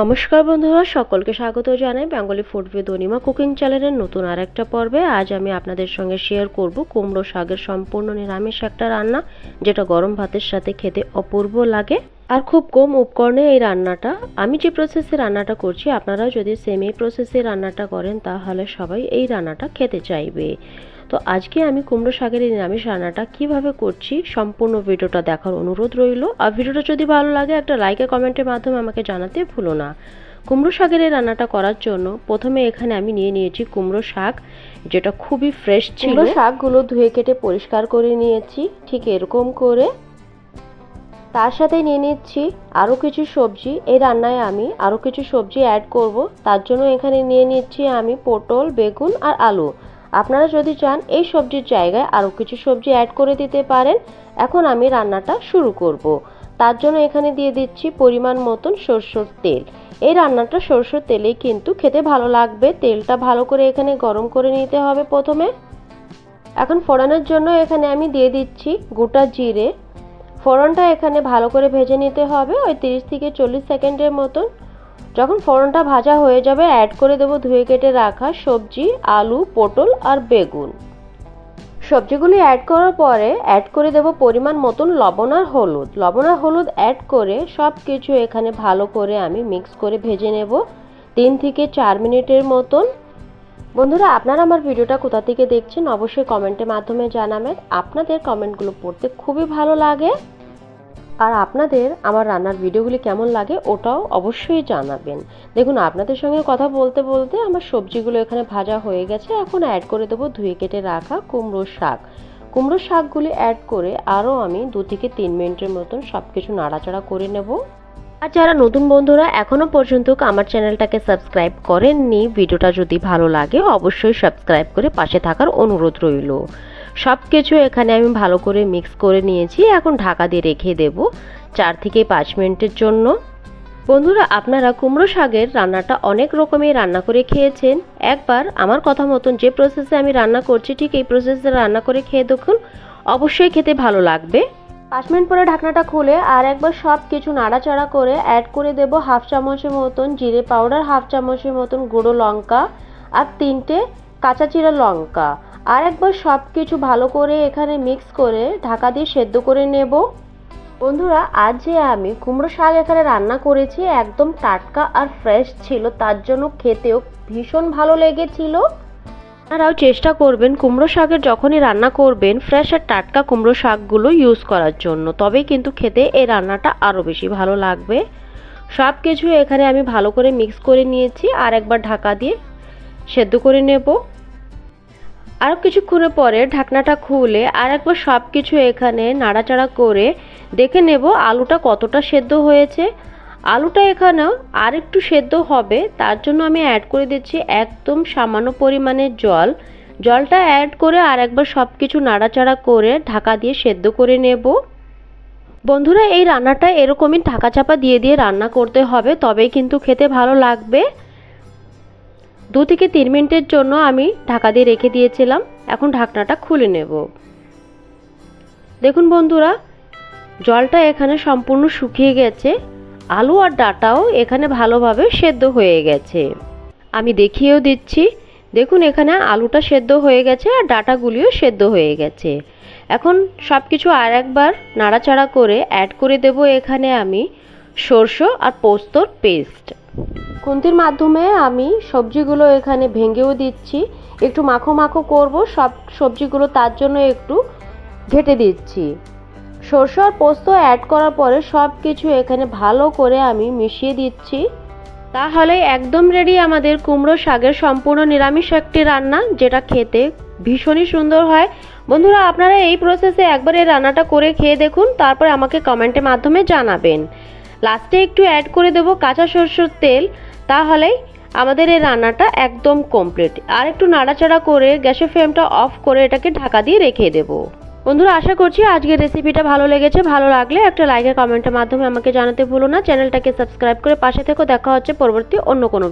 নমস্কার বন্ধুরা, সকলকে স্বাগত জানাই Bengali food with Anima cooking চ্যানেলের নতুন আর একটা পর্বে আজ আমি আপনাদের সঙ্গে শেয়ার করব কুমড়ো শাকের সম্পূর্ণ নিরামিষ একটা রান্না, যেটা গরম ভাতের সাথে খেতে অপূর্ব লাগে। আর খুব কম উপকরণে এই রান্নাটা আমি যে প্রসেসে রান্নাটা করছি আপনারা যদি সেম এই প্রসেসে রান্নাটা করেন তাহলে সবাই এই রান্নাটা খেতে চাইবে। তো আজকে আমি কুমড়ো শাকের এই নিরামিষ রান্নাটা কীভাবে করছি সম্পূর্ণ ভিডিওটা দেখার অনুরোধ রইল। আর ভিডিওটা যদি ভালো লাগে একটা লাইকের কমেন্টের মাধ্যমে আমাকে জানাতে ভুলো না। কুমড়ো শাকের এই রান্নাটা করার জন্য প্রথমে এখানে আমি নিয়ে নিয়েছি কুমড়ো শাক যেটা খুবই ফ্রেশ ছিল। শাকগুলো ধুয়ে কেটে পরিষ্কার করে নিয়েছি ঠিক এরকম করে। তার সাথে নিয়ে নিচ্ছি আরও কিছু সবজি। এই রান্নায় আমি আরও কিছু সবজি অ্যাড করব। তার জন্য এখানে নিয়ে নিচ্ছি আমি পটল, বেগুন আর আলু। আপনারা যদি চান এই সবজির জায়গায় আরও কিছু সবজি অ্যাড করে দিতে পারেন। এখন আমি রান্নাটা শুরু করব। তার জন্য এখানে দিয়ে দিচ্ছি পরিমাণ মতন সরষের তেল। এই রান্নাটা সরষের তেলেই কিন্তু খেতে ভালো লাগবে। তেলটা ভালো করে এখানে গরম করে নিতে হবে প্রথমে। এখন ফোড়ানোর জন্য এখানে আমি দিয়ে দিচ্ছি গোটা জিরে ফোড়নটা এখানে ভালো করে ভেজে নিতে হবে ওই তিরিশ থেকে চল্লিশ সেকেন্ডের মতন। যখন ফোড়নটা ভাজা হয়ে যাবে অ্যাড করে দেবো ধুয়ে কেটে রাখা সবজি, আলু, পটল আর বেগুন। সবজিগুলি অ্যাড করার পরে অ্যাড করে দেব পরিমাণ মতন লবণ আর হলুদ। লবণ আর হলুদ অ্যাড করে সব কিছু এখানে ভালো করে আমি মিক্স করে ভেজে নেব। তিন থেকে চার মিনিটের মতন বন্ধুরা, আপনারা আমার ভিডিওটা কোথা থেকে দেখছেন অবশ্যই কমেন্টের মাধ্যমে জানাবেন। আপনাদের কমেন্টগুলো পড়তে খুবই ভালো লাগে। আর আপনাদের আমার রান্নার ভিডিওগুলি কেমন লাগে ওটাও অবশ্যই জানাবেন। দেখুন, আপনাদের সঙ্গে কথা বলতে বলতে আমার সবজিগুলো এখানে ভাজা হয়ে গেছে। এখন অ্যাড করে দেবো ধুয়ে কেটে রাখা কুমড়োর শাক। কুমড়ো শাকগুলি অ্যাড করে আরও আমি দু থেকে তিন মিনিটের মতন সব কিছু নাড়াচাড়া করে নেব। আর যারা নতুন বন্ধুরা এখনও পর্যন্ত আমার চ্যানেলটাকে সাবস্ক্রাইব করেননি, ভিডিওটা যদি ভালো লাগে অবশ্যই সাবস্ক্রাইব করে পাশে থাকার অনুরোধ রইল। সব কিছু এখানে আমি ভালো করে মিক্স করে নিয়েছি, এখন ঢাকা দিয়ে রেখে দেব চার থেকে পাঁচ মিনিটের জন্য। বন্ধুরা, আপনারা কুমড়ো শাকের রান্নাটা অনেক রকমের রান্না করে খেয়েছেন। একবার আমার কথা মতন যে প্রসেসে আমি রান্না করছি, ঠিক এই প্রসেসে রান্না করে খেয়ে দেখুন, অবশ্যই খেতে ভালো লাগবে। পাঁচ মিনিট পরে ঢাকনাটা খুলে আর একবার সব কিছু নাড়াচাড়া করে অ্যাড করে দেব হাফ চামচের মতন জিরে পাউডার হাফ চামচের মতন গুঁড়ো লঙ্কা আর তিনটে কাঁচা চিরা লঙ্কা। আর একবার সব কিছু ভালো করে এখানে মিক্স করে ঢাকা দিয়ে সেদ্ধ করে নেব। বন্ধুরা, আজ যে আমি কুমড়ো শাক এখানে রান্না করেছি, একদম টাটকা আর ফ্রেশ ছিল, তার জন্য খেতেও ভীষণ ভালো লেগেছিল। আপনারাও চেষ্টা করবেন কুমড়ো শাকের যখনই রান্না করবেন ফ্রেশ আর টাটকা কুমড়ো শাকগুলো ইউজ করার জন্য। তবেই কিন্তু খেতে এই রান্নাটা আরও বেশি ভালো লাগবে। সব কিছু এখানে আমি ভালো করে মিক্স করে নিয়েছি আর একবার ঢাকা দিয়ে সেদ্ধ করে নেব। আর কিছুক্ষণের পরে ঢাকনাটা খুলে আর একবার সব কিছু এখানে নাড়াচাড়া করে দেখে নেব আলুটা কতটা সেদ্ধ হয়েছে। আলুটা এখানেও আর একটু সেদ্ধ হবে, তার জন্য আমি অ্যাড করে দিচ্ছি একদম সামান্য পরিমাণের জল। জলটা অ্যাড করে আর একবার সব কিছু নাড়াচাড়া করে ঢাকা দিয়ে সেদ্ধ করে নেব। বন্ধুরা, এই রান্নাটা এরকমই ঢাকা চাপা দিয়ে দিয়ে রান্না করতে হবে, তবেই কিন্তু খেতে ভালো লাগবে। দু থেকে তিন মিনিটের জন্য আমি ঢাকা দিয়ে রেখে দিয়েছিলাম, এখন ঢাকনাটা খুলে নেব। দেখুন বন্ধুরা, জলটা এখানে সম্পূর্ণ শুকিয়ে গেছে। আলু আর ডাটাও এখানে ভালোভাবে সেদ্ধ হয়ে গেছে। আমি দেখিয়েও দিচ্ছি। দেখুন, এখানে আলুটা সেদ্ধ হয়ে গেছে আর ডাটাগুলিও সেদ্ধ হয়ে গেছে। এখন সব কিছু আর একবার নাড়াচাড়া করে অ্যাড করে দেব এখানে আমি সরষে আর পোস্তর পেস্ট খুন্তির মাধ্যমে আমি সবজিগুলো এখানে ভেঙেও দিচ্ছি। একটু মাখো মাখো করব, সব সবজিগুলো তার জন্য একটু ঘেটে দিচ্ছি। সরষে আর পোস্ত অ্যাড করার পরে সব কিছু এখানে ভালো করে আমি মিশিয়ে দিচ্ছি। তাহলে একদম রেডি আমাদের কুমড়ো শাকের সম্পূর্ণ নিরামিষ একটি রান্না, যেটা খেতে ভীষণই সুন্দর হয়। বন্ধুরা, আপনারা এই প্রসেসে একবার এই রান্নাটা করে খেয়ে দেখুন, তারপর আমাকে কমেন্টের মাধ্যমে জানাবেন। লাস্টে একটু অ্যাড করে দেবো কাঁচা সরষের তেল তাহলেই আমাদের এই রান্নাটা একদম কমপ্লিট আর একটু নাড়াচাড়া করে গ্যাসের ফ্লেমটা অফ করে এটাকে ঢাকা দিয়ে রেখে দেবো। বন্ধুরা, আশা করছি আজকের রেসিপিটা ভালো লেগেছে। ভালো লাগলে একটা লাইকের কমেন্টের মাধ্যমে আমাকে জানাতে ভুলো না। চ্যানেলটাকে সাবস্ক্রাইব করে পাশে থেকেও দেখা হচ্ছে পরবর্তী অন্য কোনো